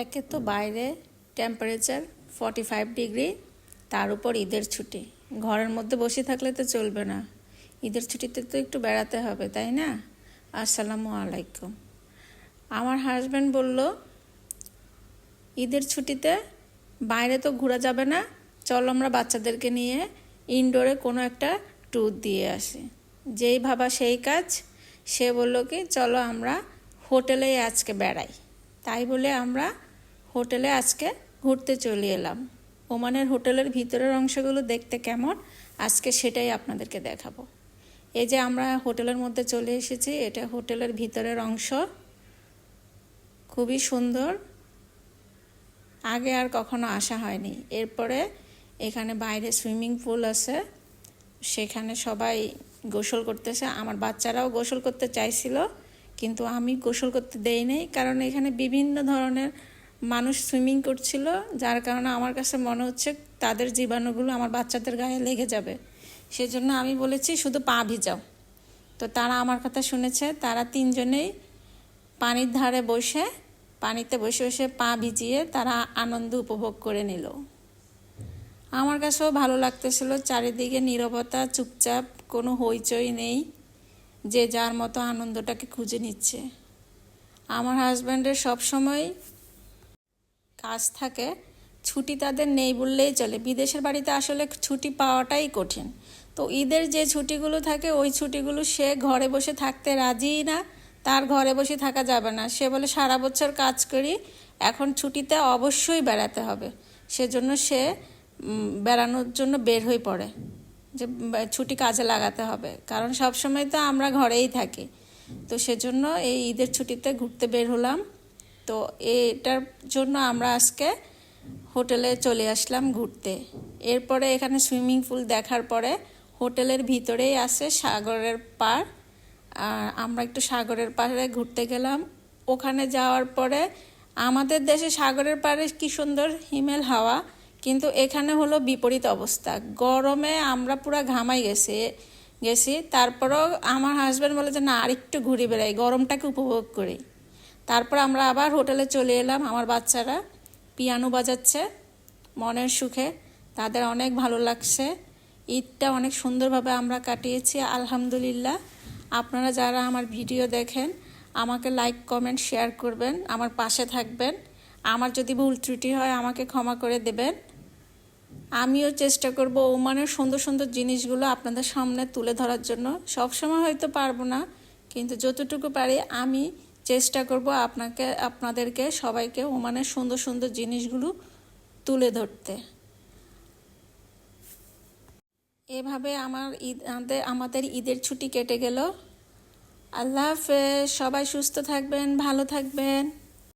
একে তো বাইরে টেম্পারেচার ফর্টি ফাইভ ডিগ্রি তার উপর ঈদের ছুটি। ঘরের মধ্যে বসে থাকলে তো চলবে না। ঈদের ছুটিতে তো একটু বেড়াতে হবে, তাই না? আসসালামু আলাইকুম। আমার হাজব্যান্ড বলল, ঈদের ছুটিতে বাইরে তো ঘোরা যাবে না। চল আমরা বাচ্চাদেরকে নিয়ে ইনডোরে কোনো একটা ট্যুর দিয়ে আসি। যেই ভাবা সেই কাজ, সে বলল কি, চলো আমরা হোটেলেই আজকে বেড়াই। তাই বলে আমরা হোটেলে আজকে ঘুরতে চলে এলাম। ওমানের হোটেলের ভিতরের অংশগুলো দেখতে কেমন? আজকে সেটাই আপনাদেরকে দেখাবো। এই যে আমরা হোটেলের মধ্যে চলে এসেছি, এটা হোটেলের ভিতরের অংশ। খুবই সুন্দর। আগে আর কখনো আসা হয়নি। এরপরে এখানে বাইরে সুইমিং পুল আছে। সেখানে সবাই গোসল করতেছে। আমার বাচ্চারাও গোসল করতে চাইছিল। কিন্তু আমি গোসল করতে দেই নাই, কারণ এখানে বিভিন্ন ধরনের মানুষ সুইমিং করছিল, যার কারণে আমার কাছে মনে হচ্ছে তাদের জীবাণুগুলো আমার বাচ্চাদের গায়ে লেগে যাবে। সেজন্য আমি বলেছি, শুধু পা ভিজাও। তো তারা আমার কথা শুনেছে, তারা তিনজনেই পানির ধারে বসে, পানিতে বসে বসে পা ভিজিয়ে তারা আনন্দ উপভোগ করে নিল। আমার কাছেও ভালো লাগতেছিল, চারিদিকে নীরবতা, চুপচাপ, কোনো হইচই নেই। যে যার মতো আনন্দটাকে খুঁজে নিচ্ছে। আমার হাজব্যান্ডের সবসময় কাজ থাকে, ছুটি তাদের নেই বললেই চলে। বিদেশের বাড়িতে আসলে ছুটি পাওয়াটাই কঠিন। তো ঈদের যে ছুটিগুলো থাকে, ওই ছুটিগুলো সে ঘরে বসে থাকতে রাজিই না, তার ঘরে বসে থাকা যাবে না। সে বলে, সারা বছর কাজ করি, এখন ছুটিতে অবশ্যই বেড়াতে হবে। সেজন্য সে বেড়ানোর জন্য বের হয়ে পড়ে। যে ছুটি কাজে লাগাতে হবে। কারণ সব সময় তো আমরা ঘরেই থাকি। তো সেজন্য এই ঈদের ছুটিতে ঘুরতে বের হলাম। তো এটার জন্য আমরা আজকে হোটেলে চলে আসলাম ঘুরতে। এরপরে এখানে সুইমিং পুল দেখার পরে হোটেলের ভিতরেই আছে সাগরের পার আর আমরা একটু সাগরের পাড়ে ঘুরতে গেলাম। ওখানে যাওয়ার পরে আমাদের দেশে সাগরের পাড়ে কি সুন্দর হিমেল হাওয়া। কিন্তু এখানে হলো বিপরীত অবস্থা। গরমে আমরা পুরো ঘামাই গেছি গেছি, তারপরেও আমার হাজব্যান্ড বলে যে, না, আরেকটু ঘুরে বেড়াই, গরমটাকে উপভোগ করি। তারপর আমরা আবার হোটেলে চলে এলাম, আমার বাচ্চারা পিয়ানো বাজাচ্ছে, মনের সুখে, তাদের অনেক ভালো লাগছে। ঈদটা অনেক সুন্দরভাবে আমরা কাটিয়েছি, আলহামদুলিল্লাহ। আপনারা যারা আমার ভিডিও দেখেন, আমাকে লাইক কমেন্ট শেয়ার করবেন, আমার পাশে থাকবেন। আমার যদি ভুল ত্রুটি হয়, আমাকে ক্ষমা করে দেবেন। আমিও চেষ্টা করব ওমানের সুন্দর সুন্দর জিনিসগুলো আপনাদের সামনে তুলে ধরার জন্য। সবসময় হয়তো পারব না, কিন্তু যতটুকু পারি আমি চেষ্টা করব আপনাকে, আপনাদেরকে, সবাইকে ওমানের সুন্দর সুন্দর জিনিসগুলো তুলে ধরতে। এভাবে আমার ঈদ, আমাদের ঈদের ছুটি কেটে গেল। আল্লাহ হাফেজ, সবাই সুস্থ থাকবেন, ভালো থাকবেন।